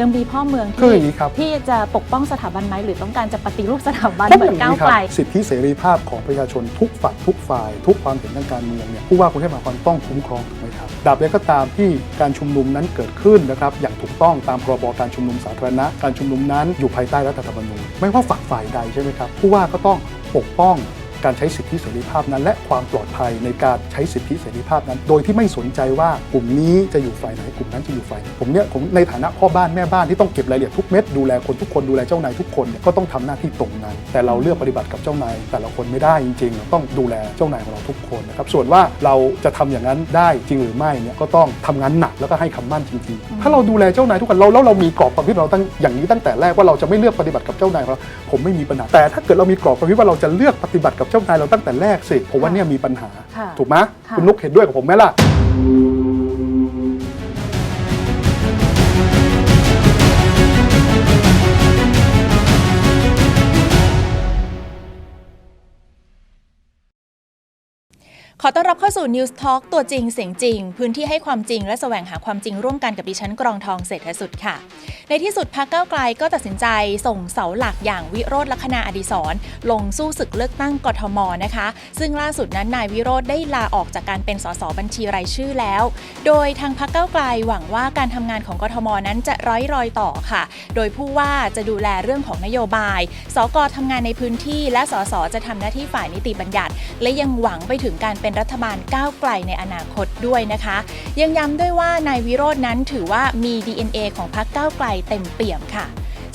ยังมีพ่อเมืองคือที่อย่างนี้ครับ ที่จะปกป้องสถาบันไหมหรือต้องการจะปฏิรูปสถาบันเพราะเหมืออนย่างก้าวนี้ครัไกล สิทธิเสรีภาพของประชาชนทุกฝักทุกฝ่าย ทุกความเห็นทางการเมืองเนี่ยผู้ว่ากรุงเทพมหานครต้องคุ้มครองถูกไหมครับดับใดก็ตามที่การชุมนุมนั้นเกิดขึ้นนะครับอย่างถูกต้องตามพรบการชุมนุมสาธารณะ การชุมนุมนั้นอยู่ภายใต้รัฐธรรมนูญไม่ว่าฝักฝ่ายใดใช่ไหมครับผู้ว่าก็ต้องปกป้อง การใช้สิทธิเสรีภาพนั้น และความปลอดภัยในการใช้สิทธิเสรีภาพนั้น โดยที่ไม่สนใจว่ากลุ่มนี้จะอยู่ฝ่ายไหนกลุ่มนั้นจะอยู่ฝ่ายไหนผมเนี่ยผมในฐานะพ่อบ้านแม่บ้านที่ต้องเก็บรายละเอียดทุกเม็ดดูแลคนทุกคนดูแลเจ้านายทุกคนเนี่ยก็ต้องทำหน้าที่ตรงนั้น แต่เราเลือกปฏิบัติกับเจ้านายแต่ละคนไม่ได้จริงๆเราต้องดูแลเจ้านายของเราทุกคนนะครับส่วนว่าเราจะทำอย่างนั้นได้จริงหรือไม่เนี่ยก็ต้องทำงานหนักแล้วก็ให้คำมั่นจริงๆถ้าเราดูแลเจ้านายทุกคนเราแล้วเรามีกรอบความคิดเราตั้งอย่างนี้ตั้งแต่แรกว่าเราจะไม่เลือกปฏิบัติกับเจ้านายของเราผมไม่มีปัญหาแต่ถ้าเกิดเรามีกรอบความคิดว่าเราจะเลือกปฏิบัติกับเจ้านายเราตั้งแต่แรกสิผมว่าเนี่ยมีปัญหา ค่ะถูกไหมค่ะ คุณนุกเห็นด้วยกับผมไหมล่ะ ขอต้อนรับเข้าสู่ News Talk ตัวจริงเสียงจริง พื้นที่ให้ความจริงและแสวงหาความจริงร่วมกันกับดิฉันกรองทองเศรษฐสุดค่ะ ในที่สุดพรรคก้าไกลก็ตัดสินใจส่งเสาหลักอย่างวิโรธลัคนาอดิศรลงสู้ศึกเลือกตั้งกทมนะคะ ซึ่งล่าสุดนั้นนายวิโรธได้ลาออกจากการเป็นสสบัญชีรายชื่อแล้ว โดยทางพรรคก้าไกลหวังว่าการทำงานของกทมนั้นจะร้อยรอยต่อค่ะ โดยผู้ว่าจะดูแลเรื่องของนโยบาย สกทำงานในพื้นที่ และสสจะทำหน้าที่ฝ่ายนิติบัญญัติ และยังหวังไปถึงการเป็นรัฐบาลก้าวไกลในอนาคตด้วยนะคะ ยังย้ำด้วยว่านายวิโรจน์นั้นถือว่ามี DNA ของพรรคก้าวไกลเต็มเปี่ยมค่ะ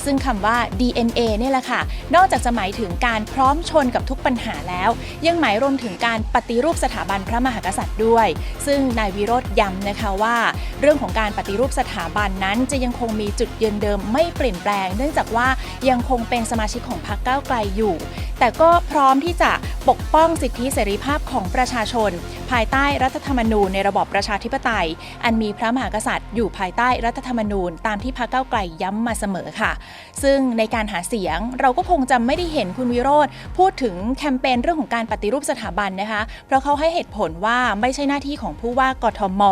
ซึ่งคำว่า DNA เนี่ยแหละค่ะ นอกจากจะหมายถึงการพร้อมชนกับทุกปัญหาแล้ว ยังหมายรวมถึงการปฏิรูปสถาบันพระมหากษัตริย์ด้วย ซึ่งนายวิโรธย้ำนะคะว่า เรื่องของการปฏิรูปสถาบันนั้นจะยังคงมีจุดยืนเดิมไม่เปลี่ยนแปลง เนื่องจากว่ายังคงเป็นสมาชิกของพรรคก้าวไกลอยู่ แต่ก็พร้อมที่จะปกป้องสิทธิเสรีภาพของประชาชน ภายใต้รัฐธรรมนูญในระบอบประชาธิปไตย อันมีพระมหากษัตริย์อยู่ภายใต้รัฐธรรมนูญ ตามที่พรรคก้าวไกลย้ำมาเสมอค่ะซึ่งในการหาเสียงเราก็คงจะไม่ได้เห็นคุณวิโรธพูดถึงแคมเปญเรื่องของการปฏิรูปสถาบันนะคะ เพราะเขาให้เหตุผลว่าไม่ใช่หน้าที่ของผู้ว่ากทม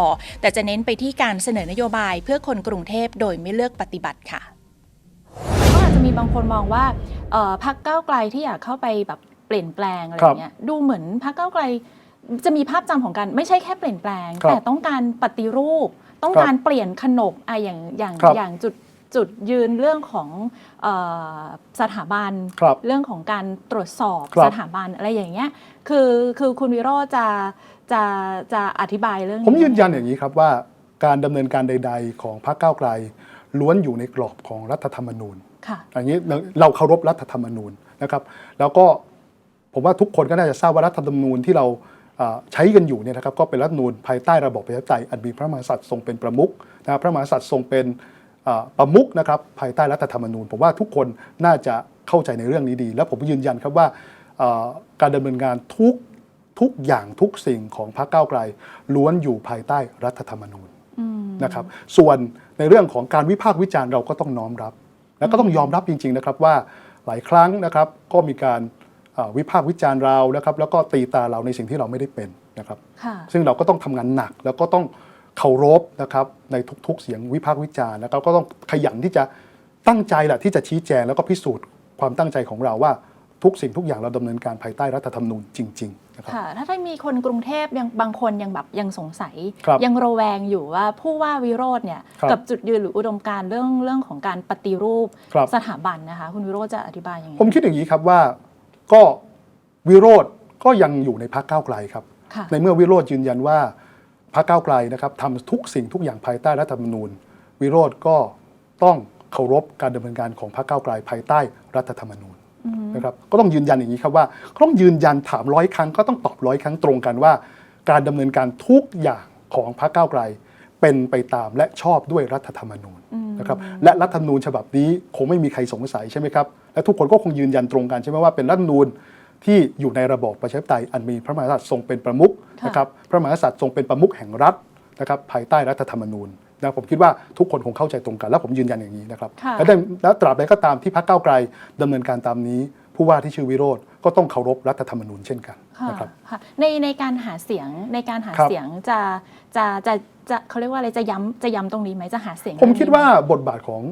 แต่จะเน้นไปที่การเสนอนโยบายเพื่อคนกรุงเทพโดยไม่เลือกปฏิบัติค่ะก็อาจจะมีบางคนมองว่าเอ่อพรรคก้าวไกลที่อยากเข้าไปแบบเปลี่ยนแปลงอะไรอย่างเงี้ยดูเหมือนพรรคก้าวไกลจะมีภาพจำของการไม่ใช่แค่เปลี่ยนแปลงครับแต่ต้องการปฏิรูป ต้องครับการเปลี่ยนขนบอะอย่างอย่างครับอย่างจุด จุดยืนเรื่องของเออสถาบันครับเรื่องของการตรวจสอบครับสถาบันอะไรอย่างเงี้ยคือคือคุณวิโรจน์จะจะจะอธิบายเรื่อง ผมยืนยันอย่างนี้ครับว่าการดำเนินการใด ๆ ของพรรคก้าวไกล ล้วนอยู่ในกรอบของรัฐธรรมนูญค่ะอย่างนี้เราเคารพรัฐธรรมนูญนะครับ แล้วก็ผมว่าทุกคนก็น่าจะทราบว่ารัฐธรรมนูญที่เราเอ่อใช้กันอยู่เนี่ยนะครับก็เป็นรัฐธรรมนูญภายใต้ระบอบประชาธิปไตยอันมีพระมหากษัตริย์ทรงเป็นประมุขนะครับพระมหากษัตริย์ทรงเป็นเอ่อ ประมุขนะครับภายใต้รัฐธรรมนูญผมว่าทุกคนน่าจะเข้าใจในเรื่องนี้ดี และผมยืนยันครับว่าเอ่อการดำเนินงานทุกทุกอย่างทุกสิ่งของพรรคก้าวไกล ล้วนอยู่ภายใต้รัฐธรรมนูญอืมนะครับส่วนในเรื่องของการวิพากษ์วิจารณ์เราก็ต้องน้อมรับ แล้วก็ต้องยอมรับจริง ๆ นะครับว่าหลายครั้งนะครับก็มีการเอ่อวิพากษ์วิจารณ์เรานะครับแล้วก็ตีตาเราในสิ่งที่เราไม่ได้เป็นนะครับค่ะซึ่งเราก็ต้องทำงานหนักแล้วก็ต้อง เคารพนะครับในทุกๆ เสียงวิพากษ์วิจารณ์นะครับก็ต้องขยันที่จะตั้งใจแหละที่จะชี้แจงแล้วก็พิสูจน์ความตั้งใจของเราว่าทุกสิ่งทุกอย่างเราดำเนินการภายใต้รัฐธรรมนูญจริงๆนะครับค่ะถ้าถ้ามีคนกรุงเทพยังบางคนยังแบบยังสงสัยครับยังระแวงอยู่ว่าผู้ว่าวิโรธเนี่ยครับกับจุดยืนหรืออุดมการณ์เรื่องเรื่องของการปฏิรูปครับสถาบันนะคะคุณวิโรธจะอธิบายยังไงผมคิดอย่างนี้ครับว่าก็วิโรธก็ยังอยู่ในพรรคก้าวไกลครับค่ะในเมื่อวิโรธยืนยันว่า พรรคก้าวไกลนะครับทำทุกสิ่งทุกอย่างภายใต้รัฐธรรมนูญ วิโรธก็ต้องเคารพการดำเนินการของพรรคก้าวไกลภายใต้รัฐธรรมนูญนะครับก็ต้องยืนยันอย่างนี้ครับว่าต้องยืนยันถามร้อยครั้ง ก็ต้องตอบร้อยครั้งตรงกันว่า การดำเนินการทุกอย่างของพรรคก้าวไกล เป็นไปตามและชอบด้วยรัฐธรรมนูญนะครับและรัฐธรรมนูญฉบับนี้คงไม่มีใครสงสัยใช่ไหมครับและทุกคนก็คงยืนยันตรงกันใช่ไหมว่าเป็นรัฐธรรมนูญ ที่อยู่ในระบอบประชาธิปไตยอันมีพระมหากษัตริย์ทรงเป็นประมุขค่ะ นะครับพระมหากษัตริย์ทรงเป็นประมุขแห่งรัฐนะครับภายใต้รัฐธรรมนูญนะผมคิดว่าทุกคนคงเข้าใจตรงกัน และผมยืนยันอย่างนี้นะครับค่ะ และได้และตราบใดก็ตามที่พรรคก้าวไกลดำเนินการตามนี้ ผู้ว่าที่ชื่อวิโรธก็ต้องเคารพรัฐธรรมนูญเช่นกันค่ะนะครับ ค่ะในในการหาเสียงในการหาครับ เสียงจะจะจะจะเขาเรียกว่าอะไรจะย้ำจะย้ำตรงนี้ไหมจะหาเสียงผมคิดเรื่องนี้ไหว่าบทบาทของ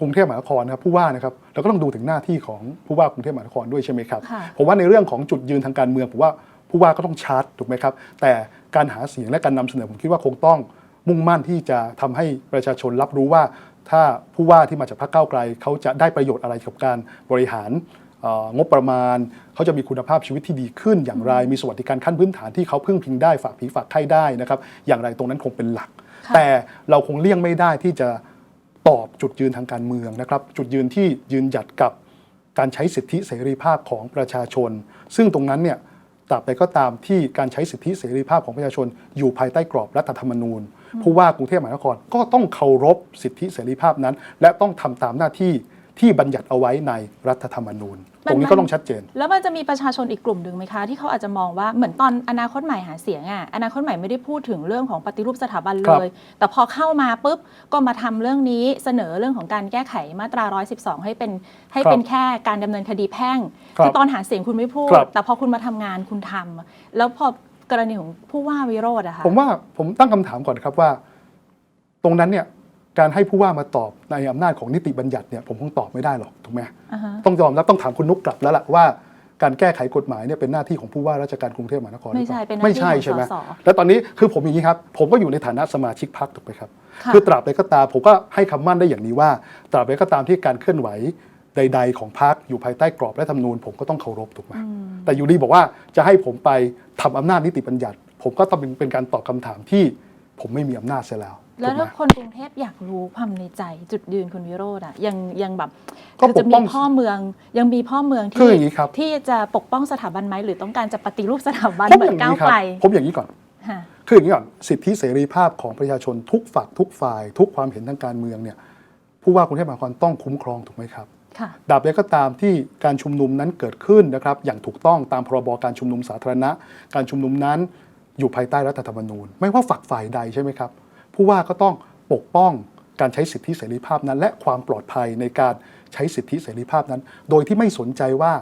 กรุงเทพมหานครนะครับผู้ว่านะครับเราก็ต้องดูถึงหน้าที่ของผู้ว่ากรุงเทพมหานครด้วยใช่ไหมครับค่ะผมว่าในเรื่องของจุดยืนทางการเมืองผมว่าผู้ว่าก็ต้องชัดถูกไหมครับ แต่การหาเสียงและการนำเสนอผมคิดว่าคงต้องมุ่งมั่นที่จะทำให้ประชาชนรับรู้ว่า ถ้าผู้ว่าที่มาจากพรรคก้าวไกล เขาจะได้ประโยชน์อะไรกับการบริหารเอ่องบประมาณ เขาจะมีคุณภาพชีวิตที่ดีขึ้นอย่างไร มีสวัสดิการขั้นพื้นฐานที่เขาพึ่งพิงได้ฝากผีฝากไข้ได้นะครับ อย่างไรตรงนั้นคงเป็นหลักค่ะแต่เราคงเลี่ยงไม่ได้ที่จะ ตอบจุดยืนทางการเมืองนะครับ จุดยืนที่ยืนหยัดกับการใช้สิทธิเสรีภาพของประชาชน ซึ่งตรงนั้นเนี่ยตราบใดก็ตามที่การใช้สิทธิเสรีภาพของประชาชน อยู่ภายใต้กรอบรัฐธรรมนูญ ผู้ว่ากรุงเทพมหานครก็ต้องเคารพสิทธิเสรีภาพนั้น และต้องทำตามหน้าที่ที่บัญญัติเอาไว้ในรัฐธรรมนูญ ตรงนี้ก็ต้องชัดเจน แล้วมันจะมีประชาชนอีกกลุ่มหนึ่งไหมคะ ที่เขาอาจจะมองว่าเหมือนตอนอนาคตใหม่หาเสียงอะอนาคตใหม่ไม่ได้พูดถึงเรื่องของปฏิรูปสถาบันคเลรับยแต่พอเข้ามาปุ๊บก็มาทำเรื่องนี้เสนอเรื่องของการแก้ไขมาตรา 112 ให้เป็นให้เป็นแค่การดำเนินคดีแพ่งครับตอนหาเสียงคุณไม่พูดครับแต่พอคุณมาทำงานคุณทำแล้วพอกรณีของผู้ว่าวิโรธอะค่ะผมว่าผมตั้งคำถามก่อนครับว่า ตรงนั้นเนี่ย การให้ผู้ว่ามาตอบในอำนาจของนิติบัญญัติเนี่ยผมคงตอบไม่ได้หรอกถูกไหมอ่าฮะต้องยอมรับต้องถามคุณนุกกลับแล้วล่ะว่าการแก้ไขกฎหมายเนี่ยเป็นหน้าที่ของผู้ว่าราชการกรุงเทพมหานครหรือไม่ใช่ล่าเป็นหน้าไม่ที่ใช่ของใช่ไหมสสแล้วตอนนี้คือผมอย่างนี้ครับ ผมก็อยู่ในฐานะสมาชิกพรรคถูกไหมครับค่ะคือตราบใดก็ตามผมก็ให้คำมั่นได้อย่างนี้ว่า ตราบใดก็ตามที่การเคลื่อนไหวใด ๆ ของพรรคอยู่ภายใต้กรอบและธรรมนูญผมก็ต้องเคารพถูกไหมแต่อยู่ดีบอกว่าจะให้ผมไปทำอำนาจนิติบัญญัติ ผมก็ต้องเป็นเป็นการตอบคำถามที่ ผมไม่มีอำนาจเสียแล้วแล้วถูกไหม ถ้าคนกรุงเทพอยากรู้ความในใจจุดยืนคุณวิโรธอะยังยังแบบก็คือจะปกมีป้องพ่อเมือง ยังมีพ่อเมืองคือที่อย่างนี้ครับ ที่จะปกป้องสถาบันไหมหรือต้องการจะปฏิรูปสถาบันผมเหมืออนย่างก้าวนี้ครัไกบลผมอย่างนี้ก่อนฮะคืออย่างนี้ก่อนสิทธิเสรีภาพของประชาชนทุกฝักทุกฝ่าย ทุกความเห็นทางการเมืองเนี่ยผู้ว่ากรุงเทพมหานครต้องคุ้มครองถูกไหมครับค่ะ ดาบใดก็ตามที่การชุมนุมนั้นเกิดขึ้นนะครับอย่างถูกต้องตามพรบการชุมนุมสาธารณะ การชุมนุมนั้น อยู่ภายใต้รัฐธรรมนูญ ไม่ว่าฝักฝ่ายใดใช่ไหมครับ ผู้ว่าก็ต้องปกป้องการใช้สิทธิเสรีภาพนั้น และความปลอดภัยในการใช้สิทธิเสรีภาพนั้น โดยที่ไม่สนใจว่า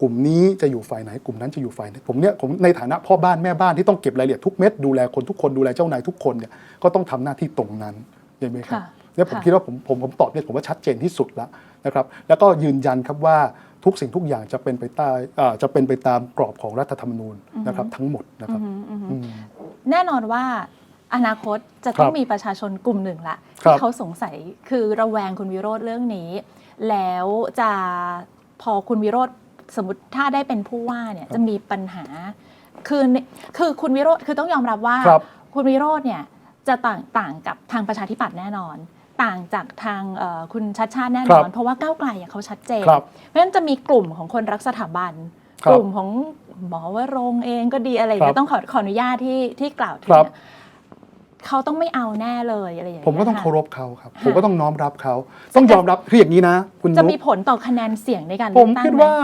กลุ่มนี้จะอยู่ฝ่ายไหนกลุ่มนั้นจะอยู่ฝ่ายไหนผมเนี่ยผมในฐานะพ่อบ้านแม่บ้านที่ต้องเก็บรายละเอียดทุกเม็ดดูแลคนทุกคนดูแลเจ้านายทุกคนเนี่ยก็ต้องทำหน้าที่ตรงนั้นเห็นไหมครับค่ะเนี่ยผมค่ะคิดว่าผมผมผมตอบเนี่ยผมว่าชัดเจนที่สุดแล้วนะครับ แล้วก็ยืนยันครับว่า ทุกสิ่งทุกอย่างจะเป็นไปใต้อ่าจะเป็นไปตามกรอบของรัฐธรรมนูญนะครับทั้งหมดนะครับ อืมแน่นอนว่าอนาคตจะต้องครับมีประชาชนกลุ่มหนึ่งละครัที่บเขาสงสัยคือระแวงคุณวิโรธเรื่องนี้ แล้วจะพอคุณวิโรธสมมติถ้าได้เป็นผู้ว่าเนี่ยจะมีปัญหาคือในคือคุณวิโรธคือต้องยอมรับว่า ครับ คุณวิโรธเนี่ยจะต่างต่างกับทางประชาธิปัตย์แน่นอน ต่างจากทางเอ่อคุณชัดชาติแน่นอนครับเพราะว่าก้าวไกลอะเขาชัดเจนครับเพราะฉะนั้นจะมีกลุ่มของคนรักสถาบันครับกลุ่มของหมอวรงค์เองก็ดีอะไรอย่างเงี้ครัยบต้องขอขออนุญาตที่ที่กล่าวถึงครับเนี่ยเขาต้องไม่เอาแน่เลยอะไรอย่างเงี้ยผมก็ต้องค่ะเคารพเขาครับ ผมก็ต้องน้อมรับเขา ต้องยอมรับคืออย่างนี้นะ คุณจะนุมีผลต่อคะแนนเสียงในการผเลือมกตั้งคิดไหมว่า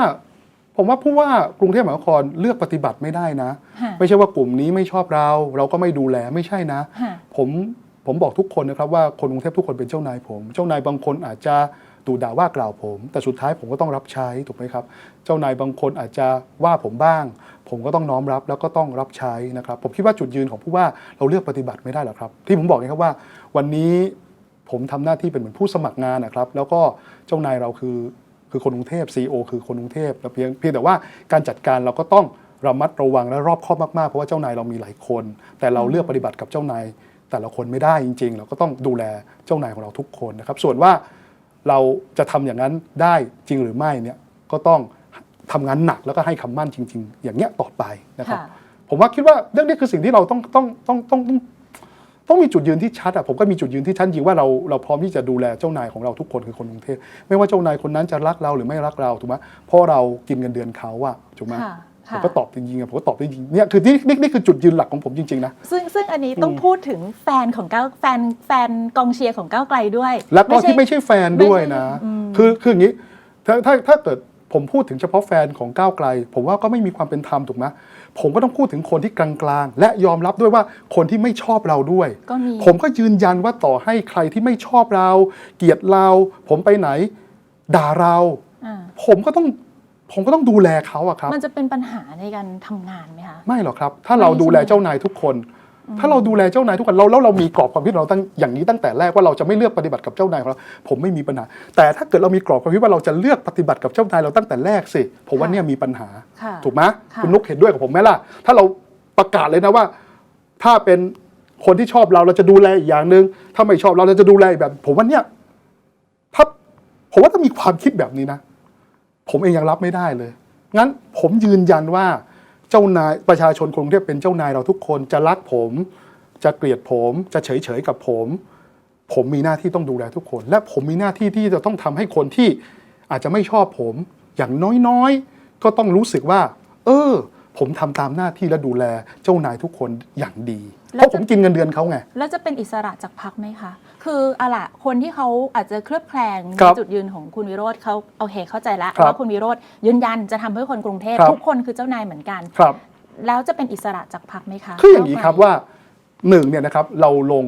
ผมว่าผู้ว่ากรุงเทพมหานครเลือกปฏิบัติไม่ได้นะค่ะไม่ใช่ว่ากลุ่มนี้ไม่ชอบเรา เราก็ไม่ดูแลไม่ใช่นะค่ะผม ผมบอกทุกคนนะครับว่าคนกรุงเทพทุกคนเป็นเจ้านายผม เจ้านายบางคนอาจจะดูด่าว่ากล่าวผม แต่สุดท้ายผมก็ต้องรับใช้ถูกไหมครับ เจ้านายบางคนอาจจะว่าผมบ้าง ผมก็ต้องน้อมรับแล้วก็ต้องรับใช้นะครับ ผมคิดว่าจุดยืนของผู้ว่าเราเลือกปฏิบัติไม่ได้หรอกครับ ที่ผมบอกไงครับว่า วันนี้ผมทำหน้าที่เป็นเหมือนผู้สมัครงานนะครับ แล้วก็เจ้านายเราคือคือคนกรุงเทพ CEO คือคนกรุงเทพแต่เพียงเพียงแต่ว่าการจัดการเราก็ต้องระมัดระวังและรอบคอบมากๆเพราะว่าเจ้านายเรามีหลายคน แต่เราเลือกปฏิบัติกับเจ้านาย แต่ละคนไม่ได้จริง ๆ เราก็ต้องดูแลเจ้านายของเราทุกคนนะครับ ส่วนว่าเราจะทำอย่างนั้นได้จริงหรือไม่เนี่ยก็ต้องทำงานหนักแล้วก็ให้คำมั่นจริง ๆ อย่างเงี้ยต่อไปนะครับค่ะผมว่าคิดว่าเรื่องนี้คือสิ่งที่เราต้องต้องต้องต้องต้องต้องมีจุดยืนที่ชัดอะผมก็มีจุดยืนที่ชัดจริงว่าเราเราพร้อมที่จะดูแลเจ้านายของเราทุกคนคือคนกรุงเทพไม่ว่าเจ้านายคนนั้นจะรักเราหรือไม่รักเราถูกไหมเพราะเรากินเงินเดือนเขาอะถูกไหมค่ะ ผมค่ะก็ตอบจริงๆอะผมก็ตอบได้จริงเนี่ยคือนี่นี่นี่คือจุดยืนหลักของผมจริงๆนะ ซึ่งซึ่งอันนี้ต้องพูดถึงแฟนของก้าวแฟนแฟนกองเชียร์ของก้าวไกลด้วย แล้วก็ที่ไม่ใช่แฟนด้วยนะไม่ใช่อืมคือคืออย่างนี้ถ้าถ้าถ้าเกิดผมพูดถึงเฉพาะแฟนของก้าวไกล ผมว่าก็ไม่มีความเป็นธรรมถูกไหมผมก็ต้องพูดถึงคนที่กลางๆ และยอมรับด้วยว่าคนที่ไม่ชอบเราด้วย ก็มี ผมก็ยืนยันว่าต่อให้ใครที่ไม่ชอบเรา เกลียดเรา ผมไปไหน ด่าเรา อ่า ผมก็ต้อง ผมก็ต้องดูแลเขาอะครับ มันจะเป็นปัญหาในการทำงานไหมคะไม่หรอกครับ ถ้าเราไม่ใช่ดูแลเจ้านายทุกคน ถ้าเราดูแลเจ้านายทุกคนเราแล้วเรามีกรอบความคิดเราตั้งอย่างนี้ตั้งแต่แรกว่าเราจะไม่เลือกปฏิบัติกับเจ้านายของเราผมไม่มีปัญหา แต่ถ้าเกิดเรามีกรอบความคิดว่าเราจะเลือกปฏิบัติกับเจ้านายเราตั้งแต่แรกสิผมว่าค่ะเนี่ยมีปัญหาค่ะถูกไหมค่ะคุณนุกเห็นด้วยกับผมไหมล่ะ ถ้าเราประกาศเลยนะว่า ถ้าเป็นคนที่ชอบเราเราจะดูแลอีกอย่างหนึ่งถ้าไม่ชอบเราเราจะดูแลอีกแบบ ผมว่าเนี่ยถ้าผมว่าถ้ามีความคิดแบบนี้นะ ผมเองยังรับไม่ได้เลย งั้นผมยืนยันว่าเจ้านายประชาชนกรุงเทพเป็นเจ้านายเราทุกคนจะรักผม จะเกลียดผมจะเฉยเฉยกับผม ผมมีหน้าที่ต้องดูแลทุกคน และผมมีหน้าที่ที่จะต้องทำให้คนที่อาจจะไม่ชอบผมอย่างน้อยๆ ก็ต้องรู้สึกว่า เออ ผมทำตามหน้าที่และดูแลเจ้านายทุกคนอย่างดี เพราะผมกินเงินเดือนเขาไง แล้วจะเป็นอิสระจากพักไหมคะ คืออะล่ะคนที่เขาอาจจะเคลือบแคลงครัในบจุดยืนของคุณวิโรธเขาโอเคเข้าใจแล้วครับ ว่าคุณวิโรธยืนยันจะทำเพื่อคนกรุงเทพครับ ทุกคนคือเจ้านายเหมือนกัน ครับ แล้วจะเป็นอิสระจากพักไหมคะคืออย่างนี้ครับก้วไกลว่าหนึ่งเนี่ยนะครับเราลง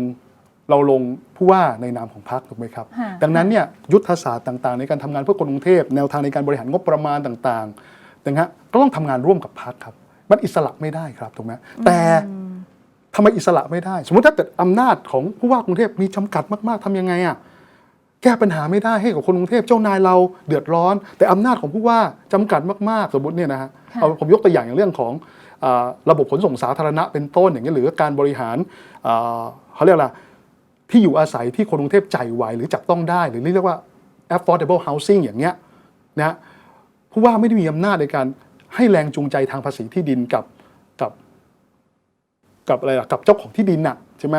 เราลงผู้ว่าในนามของพรรคถูกไหมครับ ค่ะ ดังนั้นเนี่ยยุทธศาสตร์ต่างๆ ในการทำงานเพื่อคนกรุงเทพแนวทางในการบริหารงบประมาณต่างๆนะฮะก็ต้องทำงานร่วมกับพรรคครับ มันอิสระไม่ได้ครับถูกไหมแต่ ทำไมอิสระไม่ได้ สมมติถ้าเกิดอำนาจของผู้ว่ากรุงเทพมีจำกัดมากๆทำยังไงอะแก้ปัญหาไม่ได้ให้กับคนกรุงเทพเจ้านายเราเดือดร้อน แต่อำนาจของผู้ว่าจำกัดมากๆ สมมติเนี่ยนะฮะค่ะเอาผมยกตัวอย่างอย่างเรื่องของอ่าระบบขนส่งสาธารณะเป็นต้นอย่างเงี้ยหรือการบริหารอ่าเขาเรียกอะไรที่อยู่อาศัยที่คนกรุงเทพจ่ายไหวหรือจับต้องได้ หรือเรียกว่า affordable housing อย่างเงี้ยนะผู้ว่าไม่ได้มีอำนาจในการให้แรงจูงใจทางภาษีที่ดินกับกับ กับอะไรล่ะกับเจ้าของที่ดินน่ะใช่ไหม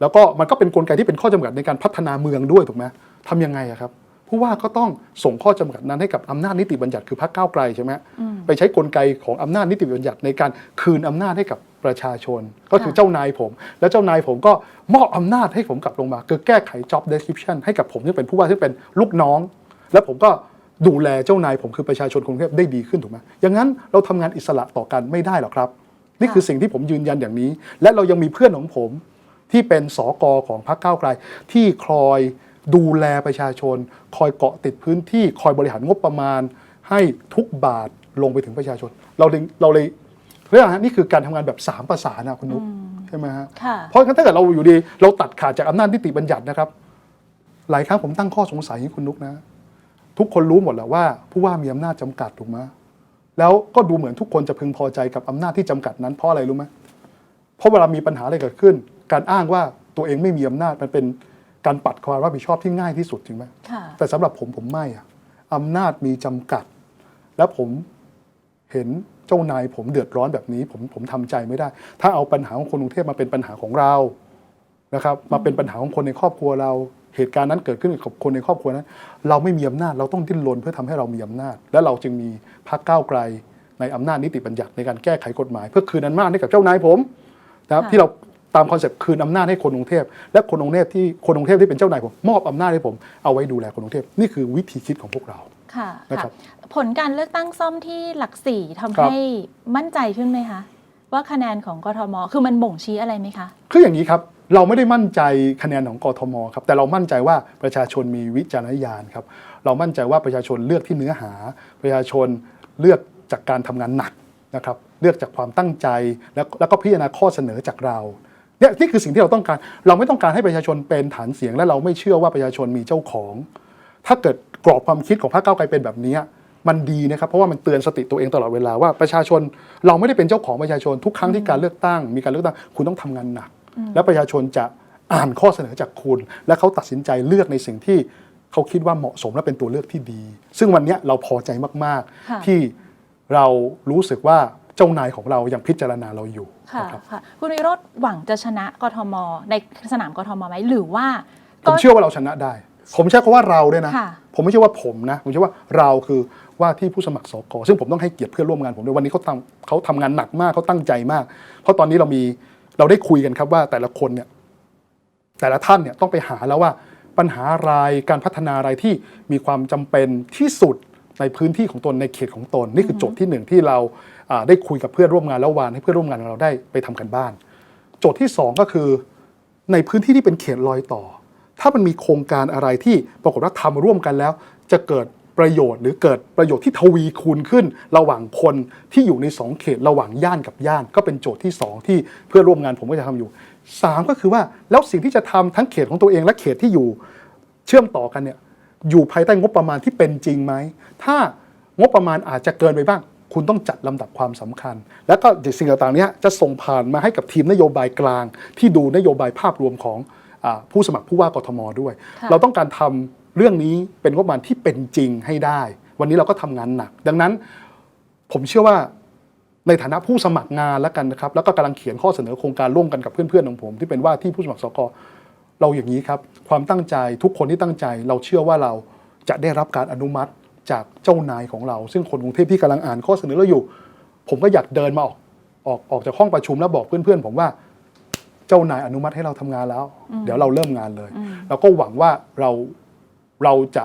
แล้วก็มันก็เป็นกลไกที่เป็นข้อจำกัดในการพัฒนาเมืองด้วยถูกไหมทำยังไงอะครับผู้ว่าก็ต้องส่งข้อจำกัดนั้นให้กับอำนาจนิติบัญญัติคือพรรคก้าวไกลใช่ไหมไปใช้กลไกของอำนาจนิติบัญญัติในการคืนอำนาจให้กับประชาชน ก็คือค่ะเจ้านายผม แล้วเจ้านายผมก็มอบอำนาจให้ผมกลับลงมาคือแก้ไข job description ให้กับผมที่เป็นผู้ว่าที่เป็นลูกน้อง แล้วผมก็ดูแลเจ้านายผมคือประชาชนกรุงเทพได้ดีขึ้นถูกไหมอย่างนั้นเราทำงานอิสระต่อกันไม่ได้หรอกครับ นี่คือสิ่งที่ผมยืนยันอย่างนี้ และเรายังมีเพื่อนของผมที่เป็นสอกอของพรรคก้าวไกล ที่คอยดูแลประชาชน คอยเกาะติดพื้นที่คอยบริหารงบประมาณ ให้ทุกบาทลงไปถึงประชาชน เราเลยเราเลยเรื่องนี้นี่คือการทำงานแบบสามประสานนะคุณนุ๊กใช่ไหมฮะค่ะเพราะงั้นถ้าเกิดเราอยู่ดี เราตัดขาดจากอำนาจนิติบัญญัตินะครับ หลายครั้งผมตั้งข้อสงสัยให้คุณนุ๊กนะ ทุกคนรู้หมดแหละว่า ผู้ว่ามีอำนาจจำกัดถูกไหม แล้วก็ดูเหมือนทุกคนจะพึงพอใจกับอำนาจที่จำกัดนั้นเพราะอะไรรู้ไหมเพราะเวลามีปัญหาอะไรเกิดขึ้น การอ้างว่าตัวเองไม่มีอำนาจมันเป็นการปัดความรับผิดชอบที่ง่ายที่สุดจริงไหมค่ะแต่สำหรับผมผมไม่อะอำนาจมีจำกัด แล้วผมเห็นเจ้านายผมเดือดร้อนแบบนี้ ผมผมทำใจไม่ได้ ถ้าเอาปัญหาของคนกรุงเทพมาเป็นปัญหาของเรานะครับมาเป็นปัญหาของคนในครอบครัวเรา เหตุการณ์นั้นเกิดขึ้นกับคนในครอบครัวนั้น เราไม่มีอำนาจเราต้องดิ้นรนเพื่อทำให้เรามีอำนาจ และเราจึงมีพรรคก้าวไกลในอำนาจนิติบัญญัติในการแก้ไขกฎหมาย เพื่อคืนอำนาจให้กับเจ้านายผมนะครับค่ะที่เราตามคอนเซปต์คืนอำนาจให้คนกรุงเทพและคนกรุงเทพที่คนกรุงเทพที่เป็นเจ้านายผมมอบอำนาจให้ผมเอาไว้ดูแลคนกรุงเทพนี่คือวิธีคิดของพวกเราค่ะนะครัค่ะบผลการเลือกตั้งซ่อมที่หลักสี่ทำครับให้มั่นใจขึ้นไหมคะ ว่าคะแนนของกทมคือมันบ่งชี้อะไรไหมคะ คืออย่างนี้ครับ เราไม่ได้มั่นใจคะแนนของกทมครับแต่เรามั่นใจว่าประชาชนมีวิจารณญาณครับเรามั่นใจว่าประชาชนเลือกที่เนื้อหา ประชาชนเลือกจากการทำงานหนักนะครับเลือกจากความตั้งใจแล้วแล้วก็พิจารณาข้อเสนอจากเราเนี่ยนี่คือสิ่งที่เราต้องการ เราไม่ต้องการให้ประชาชนเป็นฐานเสียง และเราไม่เชื่อว่าประชาชนมีเจ้าของ ถ้าเกิดกรอบความคิดของพรรคก้าวไกลเป็นแบบนี้มันดีนะครับเพราะว่ามันเตือนสติตัวเองตลอดเวลาว่าประชาชนเราไม่ได้เป็นเจ้าของประชาชนทุกครั้งที่การเลือกตั้ง มีการเลือกตั้งคุณต้องทำงานหนัก และประชาชนจะอ่านข้อเสนอจากคุณ และเขาตัดสินใจเลือกในสิ่งที่เขาคิดว่าเหมาะสมและเป็นตัวเลือกที่ดี ซึ่งวันเนี้ยเราพอใจมากค่ะๆที่เรารู้สึกว่าเจ้านายของเรายังพิจารณาเราอยู่ค่ะนะครับค่ะคุณวิโรธหวังจะชนะกทม ในสนามกทมไหมหรือว่าผมเชื่อว่าเราชนะได้ ผมใช้คำว่าเราด้วยนะค่ะผมไม่ใช่ว่าผมนะ ผมใช้ว่าเราคือว่าที่ผู้สมัครสกซึ่งผมต้องให้เกียรติเพื่อนร่วมงานผมด้วยวันนี้เขาทำเขาทำงานหนักมากเขาตั้งใจมาก เพราะตอนนี้เรามี เราได้คุยกันครับว่าแต่ละคนเนี่ยแต่ละท่านเนี่ยต้องไปหาแล้วว่าปัญหาอะไรการพัฒนาอะไรที่มีความจำเป็นที่สุดในพื้นที่ของตนในเขตของตน นี่คือโจทย์ที่หนึ่งที่เราได้คุยกับเพื่อนร่วมงานแล้ววานให้เพื่อนร่วมงานของเราได้ไปทำกันบ้าน โจทย์ที่สองก็คือในพื้นที่ที่เป็นเขตรอยต่อ ถ้ามันมีโครงการอะไรที่ปรากฏว่าทำร่วมกันแล้ว จะเกิด ประโยชน์หรือเกิดประโยชน์ที่ทวีคูณขึ้น ระหว่างคนที่อยู่ในสองเขตระหว่างย่านกับย่าน ก็เป็นโจทย์ที่สองที่เพื่อนร่วมงานผมก็จะทำอยู่สามก็คือว่าแล้วสิ่งที่จะทำทั้งเขตของตัวเองและเขตที่อยู่เชื่อมต่อกันเนี่ยอยู่ภายใต้งบประมาณที่เป็นจริงไหมถ้างบประมาณอาจจะเกินไปบ้าง คุณต้องจัดลำดับความสำคัญ แล้วก็สิ่งต่างๆเนี้ยจะส่งผ่านมาให้กับทีมนโยบายกลาง ที่ดูนโยบายภาพรวมของอาผู้สมัครผู้ว่ากทมด้วยค่ะเราต้องการทำ เรื่องนี้เป็นงบประมาณที่เป็นจริงให้ได้ วันนี้เราก็ทำงานหนัก ดังนั้นผมเชื่อว่าในฐานะผู้สมัครงานแล้วกันนะครับ แล้วก็กำลังเขียนข้อเสนอโครงการร่วมกันกับเพื่อนๆของผม ที่เป็นว่าที่ผู้สมัครสกเราอย่างนี้ครับ ความตั้งใจทุกคนที่ตั้งใจ เราเชื่อว่าเราจะได้รับการอนุมัติจากเจ้านายของเรา ซึ่งคนกรุงเทพที่กำลังอ่านข้อเสนอเราอยู่ ผมก็อยากเดินมาออกออกออกจากห้องประชุมแล้วบอกเพื่อนๆ ผมว่าเจ้านายอนุมัติให้เราทำงานแล้ว เดี๋ยวเราเริ่มงานเลยแล้วก็หวังว่าเรา เราจะ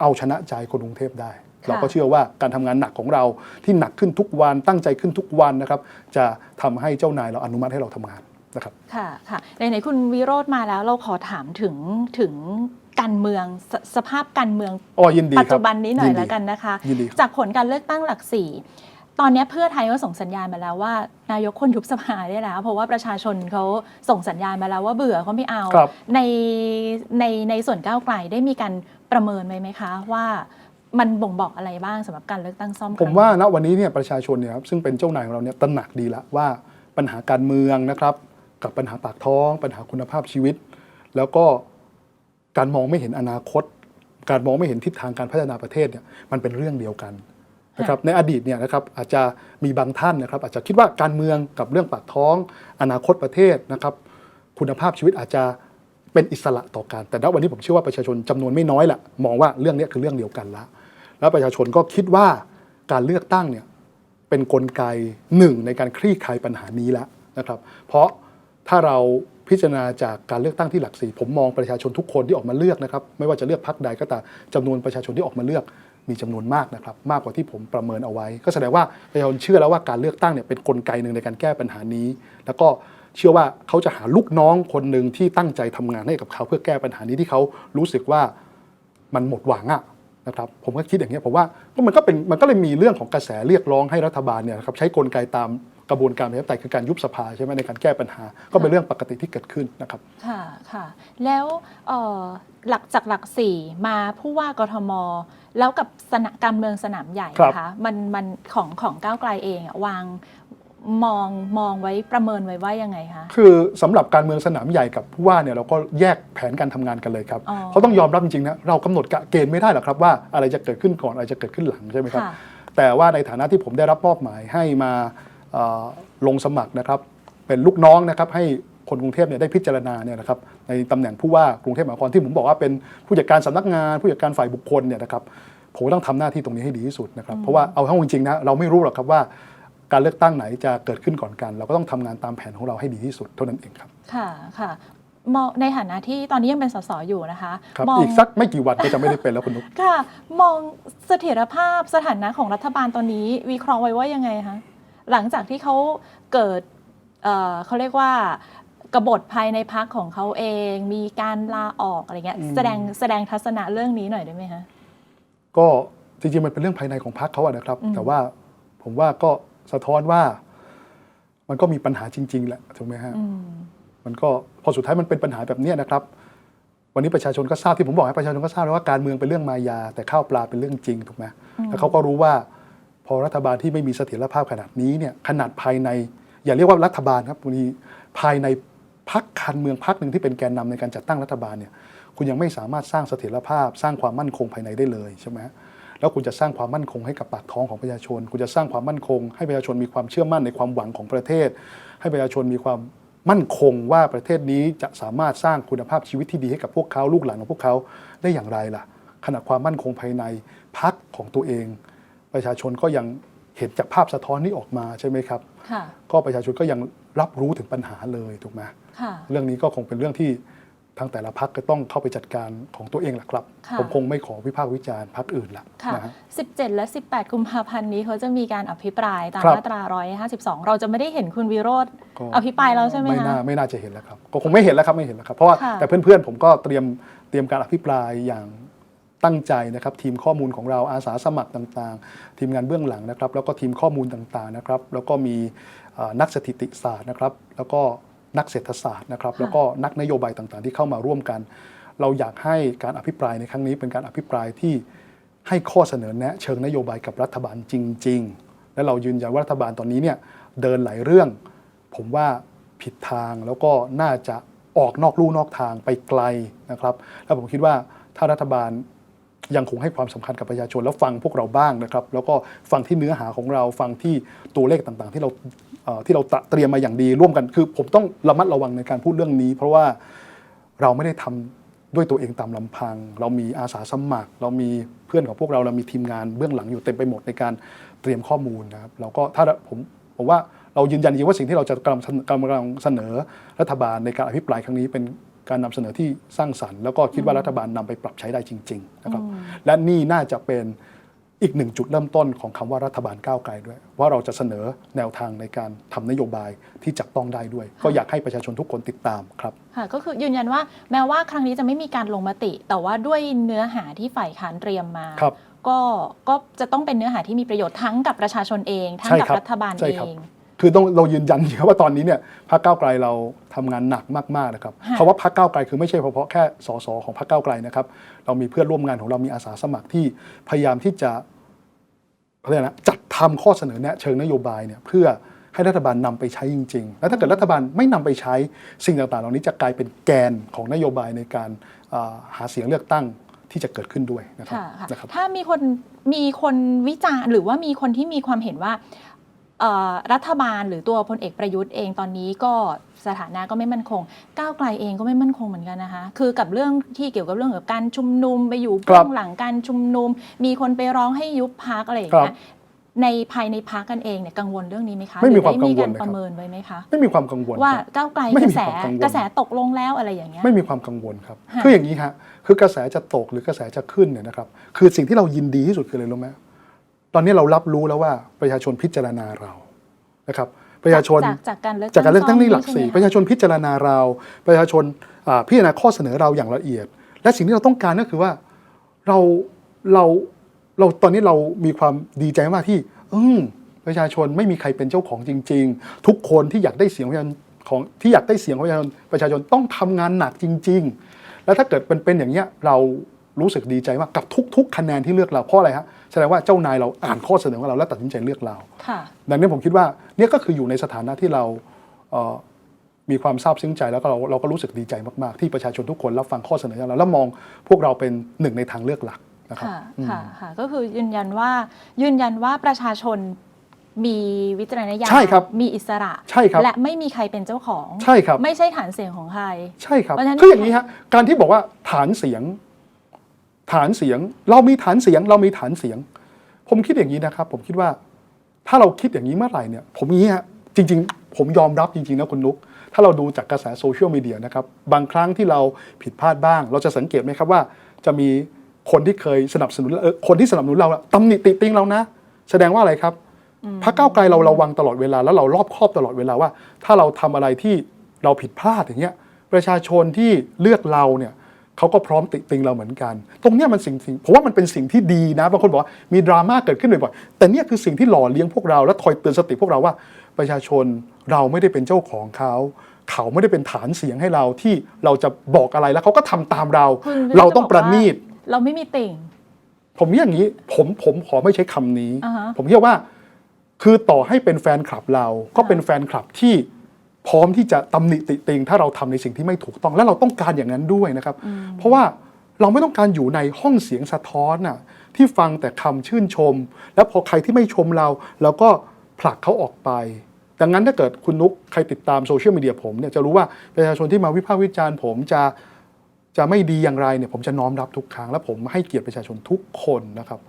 เอาชนะใจคนกรุงเทพได้ค่ะเราก็เชื่อว่าการทำงานหนักของเราที่หนักขึ้นทุกวันตั้งใจขึ้นทุกวันนะครับ จะทำให้เจ้านายเราอนุมัติให้เราทำงานนะครับค่ะค่ะในไหนๆคุณวิโรธมาแล้วเราขอถามถึงถึงการเมืองสสภาพการเมืองอ๋อยินดีครับปัจจุบันนี้หน่อยยินดีแล้วกันนะคะยินดีครับจากผลการเลือกตั้งหลักสี่ ตอนนี้เพื่อไทยก็ส่งสัญญาณมาแล้วว่า นายกคนยุบสภาได้แล้ว เพราะว่าประชาชนเขาส่งสัญญาณมาแล้วว่าเบื่อเขาไม่เอาครับในในในส่วนก้าวไกลได้มีการประเมินไหมไหมคะว่ามันบ่งบอกอะไรบ้างสำหรับการเลือกตั้งซ่อมคผรั้มงว่านี้ณวันนี้เนี่ยประชาชนเนี่ยครับซึ่งเป็นเจ้านายของเราเนี่ยตระหนักดีละว่าปัญหาการเมืองนะครับกับปัญหาปากท้อง ปัญหาคุณภาพชีวิต แล้วก็การมองไม่เห็นอนาคต การมองไม่เห็นทิศทางการพัฒนาประเทศเนี่ยมันเป็นเรื่องเดียวกัน นะครับในอดีตเนี่ยนะครับอาจจะมีบางท่านนะครับอาจจะคิดว่าการเมืองกับเรื่องปากท้อง อนาคตประเทศนะครับคุณภาพชีวิตอาจจะเป็นอิสระต่อกัน แต่ณวันนี้ผมเชื่อว่าประชาชนจำนวนไม่น้อยแหละมองว่าเรื่องนี้คือเรื่องเดียวกันละ แล้วประชาชนก็คิดว่าการเลือกตั้งเนี่ยเป็นนกลไกหนึ่งในการคลี่คลายปัญหานี้แล้วนะครับ เพราะถ้าเราพิจารณาจากการเลือกตั้งที่หลักสี่ผมมองประชาชนทุกคนที่ออกมาเลือกนะครับ ไม่ว่าจะเลือกพรรคใดก็ตามจำนวนประชาชนที่ออกมาเลือก มีจำนวนมากนะครับมากกว่าที่ผมประเมินเอาไว้ ก็แสดงว่าประชาชนเชื่อแล้วว่าการเลือกตั้งเนี่ยเป็นนกลไกหนึ่งในการแก้ปัญหานี้ แล้วก็เชื่อว่าเขาจะหาลูกน้องคนหนึ่งที่ตั้งใจทำงานให้กับเขาเพื่อแก้ปัญหานี้ที่เขารู้สึกว่ามันหมดหวังอะนะครับผมก็คิดอย่างนี้ยผมว่ามันก็เป็นมันก็เลยมีเรื่องของกระแสเรียกร้องให้รัฐบาลเนี่ยครับใช้กลไกตาม กระบวนการประชาธิปไตยคือการยุบสภาใช่ไหมในการแก้ปัญหา ก็เป็นเรื่องปกติที่เกิดขึ้นนะครับ ค่ะค่ะแล้วเอ่อหลักจากหลักสี่มาผู้ว่ากทม แล้วกับสนามการเมืองสนามใหญ่ครับ นะคะมันมันของของก้าวไกลเองอะวางมองมองไว้ประเมินไว้ว่ายังไงคะ คือสำหรับการเมืองสนามใหญ่กับผู้ว่าเนี่ยเราก็แยกแผนการทำงานกันเลยครับอ๋อเพราะต้องยอมรับจริงๆนะเรากำหนดกะเกณฑ์ไม่ได้หรอกครับว่าอะไรจะเกิดขึ้นก่อนอะไรจะเกิดขึ้นหลังใช่ไหมครับค่ะแต่ว่าในฐานะที่ผมได้รับมอบหมายให้มาเอ่อ ลงสมัครนะครับ เป็นลูกน้องนะครับให้คนกรุงเทพเนี่ยได้พิจารณาเนี่ยนะครับในตำแหน่งผู้ว่ากรุงเทพมหานครที่ผมบอกว่าเป็นผู้จัดการสำนักงาน ผู้จัดการฝ่ายบุคคลเนี่ยนะครับผมก็ต้องทำหน้าที่ตรงนี้ให้ดีที่สุดนะครับเพราะว่าเอาเข้าจริงๆนะเราไม่รู้หรอกครับว่าการเลือกตั้งไหนจะเกิดขึ้นก่อนกัน เราก็ต้องทำงานตามแผนของเราให้ดีที่สุดเท่านั้นเองครับค่ะค่ะมองในฐานะที่ตอนนี้ยังเป็นสสอยู่นะคะครับมองอีกสักไม่กี่วันก็จะไม่ได้เป็นแล้วคุณนุ๊กค่ะ มองเสถียรภาพสถานะของรัฐบาลตอนนี้ วิเคราะห์ไว้ว่ายังไงคะ หลังจากที่เขาเกิดเอ่อเขาเรียกว่ากบฏภายในพักของเขาเอง มีการลาออกอะไรเงี้ยอืมแสดงแสดงทัศนะเรื่องนี้หน่อยได้ไหมคะก็จริงๆมันเป็นเรื่องภายในของพรรคเขาอะนะครับอืมแต่ว่าผมว่าก็สะท้อนว่ามันก็มีปัญหาจริง ๆ แหละถูกไหมฮะอืมมันก็พอสุดท้ายมันเป็นปัญหาแบบเนี้ยนะครับ วันนี้ประชาชนก็ทราบที่ผมบอกให้ประชาชนก็ทราบแล้วว่าการเมืองเป็นเรื่องมายา แต่ข้าวปลาเป็นเรื่องจริงถูกไหมอืมแล้วเขาก็รู้ว่า พอรัฐบาลที่ไม่มีเสถียรภาพขนาดนี้เนี่ยขนาดภายใน อย่าเรียกว่ารัฐบาลครับวันนี้ภายในพักการเมืองพักหนึ่งที่เป็นแกนนำในการจัดตั้งรัฐบาลเนี่ยคุณยังไม่สามารถสร้างเสถียรภาพ สร้างความมั่นคงภายในได้เลยใช่ไหมแล้วคุณจะสร้างความมั่นคงให้กับปากท้องของประชาชน คุณจะสร้างความมั่นคง ให้ประชาชนมีความเชื่อมั่นในความหวังของประเทศ ให้ประชาชนมีความมั่นคงว่าประเทศนี้จะสามารถสร้างคุณภาพชีวิตที่ดีให้กับพวกเขาลูกหลานของพวกเขาได้อย่างไรล่ะขณะความมั่นคงภายในพักของตัวเอง ประชาชนก็ยังเห็นจากภาพสะท้อนนี้ออกมาใช่ไหมครับค่ะก็ประชาชนก็ยังรับรู้ถึงปัญหาเลยถูกไหมค่ะเรื่องนี้ก็คงเป็นเรื่องที่ทางแต่ละพักก็ต้องเข้าไปจัดการของตัวเองแหละครับค่ะผมคงไม่ขอวิพากษ์วิจารณ์พักอื่นละค่ะนะฮะ17 และ 18 กุมภาพันธ์นี้เขาจะมีการอภิปรายตามครับมาตรา 152 เราจะไม่ได้เห็นคุณวิโรธก็อภิปรายแล้วใช่ไหมไม่คะน่าไม่น่าจะเห็นแล้วครับ ก็คงไม่เห็นแล้วครับไม่เห็นแล้วครับ เพราะว่าค่ะแต่เพื่อนๆผมก็เตรียมเตรียมการอภิปรายอย่าง ตั้งใจนะครับทีมข้อมูลของเราอาสาสมัครต่างๆ ทีมงานเบื้องหลังนะครับ แล้วก็ทีมข้อมูลต่างๆนะครับ แล้วก็มีเอ่อนักสถิติศาสตร์นะครับ แล้วก็นักเศรษฐศาสตร์นะครับ แล้วก็นักนโยบายต่างๆ ที่เข้ามาร่วมกัน เราอยากให้การอภิปรายในครั้งนี้เป็นการอภิปรายที่ให้ข้อเสนอแนะเชิงนโยบายกับรัฐบาลจริง ๆ และเรายืนยันว่ารัฐบาลตอนนี้เนี่ยเดินหลายเรื่อง ผมว่าผิดทางแล้วก็น่าจะออกนอกลู่นอกทางไปไกลนะครับ แล้วผมคิดว่าถ้ารัฐบาล ยังคงให้ความสำคัญกับประชาชนแล้วฟังพวกเราบ้างนะครับ แล้วก็ฟังที่เนื้อหาของเราฟังที่ตัวเลขต่างๆ ที่เราที่เราเตรียมมาอย่างดีร่วมกันคือ ผมต้องระมัดระวังในการพูดเรื่องนี้ เพราะว่าเราไม่ได้ทำด้วยตัวเองตามลำพัง เรามีอาสาสมัคร เรามีเพื่อนของพวกเราเรามีทีมงานเบื้องหลังอยู่เต็มไปหมดในการเตรียมข้อมูลนะครับเราก็ถ้าผมผมว่าเรายืนยันจริงว่าสิ่งที่เราจะกำลังกำลังเสนอรัฐบาลในการอภิปรายครั้งนี้เป็น การนำเสนอที่สร้างสรรค์แล้วก็คิดว่ารัฐบาลนำไปปรับใช้ได้จริงๆนะครับและนี่น่าจะเป็นอีกหนึ่งจุดเริ่มต้นของคำว่ารัฐบาลก้าวไกลด้วย ว่าเราจะเสนอแนวทางในการทำนโยบายที่จับต้องได้ด้วย ก็อยากให้ประชาชนทุกคนติดตามครับค่ะก็คือยืนยันว่าแม้ว่าครั้งนี้จะไม่มีการลงมติ แต่ว่าด้วยเนื้อหาที่ฝ่ายค้านเตรียมมาครับก็ก็จะต้องเป็นเนื้อหาที่มีประโยชน์ทั้งกับประชาชนเอง ทั้งใช่กับครับรัฐบาลใช่เอครับง คือต้องเรายืนยันครับว่าตอนนี้เนี่ยพรรคก้าวไกลเราทำงานหนักมากๆนะครับค่ะคำว่าพรรคก้าวไกลคือไม่ใช่เฉพาะแค่สสของพรรคก้าวไกลนะครับ เรามีเพื่อนร่วมงานของเรามีอาสาสมัครที่พยายามที่จะเขาเรียกนะจัดทำข้อเสนอแนะเชิงนโยบายเนี่ยเพื่อให้รัฐบาลนำไปใช้จริง ๆ แล้วถ้าเกิดรัฐบาลไม่นำไปใช้สิ่งต่างๆ เหล่านี้จะกลายเป็นแกนของนโยบายในการอ่าหาเสียงเลือกตั้งที่จะเกิดขึ้นด้วยนะครับค่ะค่ะนะครับ ถ้ามีคนมีคนวิจารณ์หรือว่ามีคนที่มีความเห็นว่าเอ่อ รัฐบาลหรือตัวพลเอกประยุทธ์เองตอนนี้ก็สถานะก็ไม่มั่นคง ก้าวไกลเองก็ไม่มั่นคงเหมือนกันนะคะ คือกับเรื่องที่เกี่ยวกับเรื่องเกี่ยวกับการชุมนุมไปอยู่ครัเบื้อบงหลังการชุมนุม มีคนไปร้องให้ยุบพักอะไรอย่างครัเงี้บยในภายในพักกันเองเนี่ยกังวลเรื่องนี้ไหมคะไม่มีหรือความกังวลได้มีการเลยครับประเมินไว้ไหมคะไม่มีความกังวลว่าครับก้าวไกลไม่กมีระแสความกังวลกระแสตกลงแล้วอะไรอย่างเงี้ยไม่มีความกังวลครับค่ะคืออย่างนี้ฮะคือกระแสจะตกหรือกระแสจะขึ้นเนี่ยนะครับคือสิ่งที่เรายินดีที่สุดคืออะไรรู้ไหม ตอนนี้เรารับรู้แล้วว่าประชาชนพิจารณาเรานะครับประชาชนจากจากการเลือกจากการเลือกตั้งนี่หลักซ่อมสี่ใช่ไมประคะชาชนพิจารณาเรา ประชาชนอ่าพิจารณาข้อเสนอเราอย่างละเอียด และสิ่งที่เราต้องการก็คือว่าเราเราเราตอนนี้เรามีความดีใจมากที่ อืมประชาชนไม่มีใครเป็นเจ้าของจริง ๆ ทุกคนที่อยากได้เสียงประชาชนของที่อยากได้เสียงของประชาชนประชาชนต้องทำงานหนักจริง ๆ แล้วถ้าเกิดเป็นเป็นอย่างเนี้ยเรา รู้สึกดีใจมากกับทุก ๆ คะแนนที่เลือกเราเพราะอะไรฮะแสดงว่าเจ้านายเราอ่านข้อเสนอของเราแล้วตัดสินใจเลือกเราค่ะดังนั้นผมคิดว่าเนี่ยก็คืออยู่ในสถานะที่เราเอ่อมีความซาบซึ้งใจแล้วก็เราเราก็รู้สึกดีใจมากๆ ที่ประชาชนทุกคนรับฟังข้อเสนอของเราแล้วมองพวกเราเป็นหนึ่งในทางเลือกหลักนะครับค่ะอืมค่ะค่ะก็คือยืนยันว่ายืนยันว่าประชาชนมีวิจารณญาณใช่ครับมีอิสระใช่ครับและไม่มีใครเป็นเจ้าของใช่ครับไม่ใช่ฐานเสียงของใครใช่ครับเพราะฉะนั้นคืออย่างนี้ฮะการที่บอกว่าฐานเสียง ฐานเสียง เรามีฐานเสียง เรามีฐานเสียง ผมคิดอย่างนี้นะครับ ผมคิดว่า ถ้าเราคิดอย่างนี้เมื่อไหร่เนี่ย ผมนี้ฮะจริง ๆ ผมยอมรับจริง ๆ นะคุณนุก ถ้าเราดูจากกระแสโซเชียลมีเดียนะครับ บางครั้งที่เราผิดพลาดบ้าง เราจะสังเกตไหมครับว่า จะมีคนที่เคยสนับสนุนเออคนที่สนับสนุนเราอะตำหนิติติงเรานะ แสดงว่าอะไรครับพรรคก้าวไกลเราระวังตลอดเวลาแล้วเรารอบคอบตลอดเวลาว่า ถ้าเราทำอะไรที่เราผิดพลาดอย่างเงี้ยประชาชนที่เลือกเราเนี่ย เขาก็พร้อมติติงเราเหมือนกัน ตรงเนี้ยมันสิ่งสิ่งผมว่ามันเป็นสิ่งที่ดีนะบางคนบอกว่ามีดราม่าเกิดขึ้นบ่อยๆแต่เนี่ยคือสิ่งที่หล่อเลี้ยงพวกเราและคอยเตือนสติพวกเราว่า ประชาชนเราไม่ได้เป็นเจ้าของเขาเขาไม่ได้เป็นฐานเสียงให้เราที่เราจะบอกอะไรแล้วเขาก็ทำตามเราคุณวิโเราต้องประณีตบอกว่าเราไม่มีติ่ง ผมอย่างนี้ผมผมขอไม่ใช้คำนี้อ่าฮะผมเชื่อว่า คือต่อให้เป็นแฟนคลับเราก็เป็นแฟนคลับที่ พร้อมที่จะตำหนิติติงถ้าเราทำในสิ่งที่ไม่ถูกต้อง และเราต้องการอย่างนั้นด้วยนะครับ เพราะว่าเราไม่ต้องการอยู่ในห้องเสียงสะท้อนน่ะที่ฟังแต่คำชื่นชม แล้วพอใครที่ไม่ชมเราเราก็ผลักเขาออกไป ดังนั้นถ้าเกิดคุณนุกใครติดตามโซเชียลมีเดียผมเนี่ยจะรู้ว่าประชาชนที่มาวิพากษ์วิจารณ์ ผมจะจะไม่ดีอย่างไรเนี่ยผมจะน้อมรับทุกครั้งและผมให้เกียรติประชาชนทุกคนนะครับ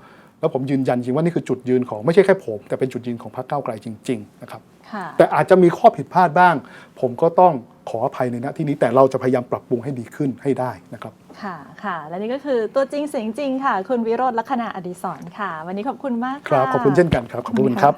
แล้วผมยืนยันจริงว่านี่คือจุดยืนของไม่ใช่แค่ผม แต่เป็นจุดยืนของพรรคก้าวไกลจริงๆนะครับค่ะแต่อาจจะมีข้อผิดพลาดบ้าง ผมก็ต้องขออภัยในณที่นี้แต่เราจะพยายามปรับปรุงให้ดีขึ้นให้ได้นะครับค่ะค่ะ และนี่ก็คือตัวจริงเสียงจริงค่ะ คุณวิโรธลักษณะอดิศรค่ะ วันนี้ขอบคุณมากครับะขอบคุณเช่นกันครับขอบคุณครับ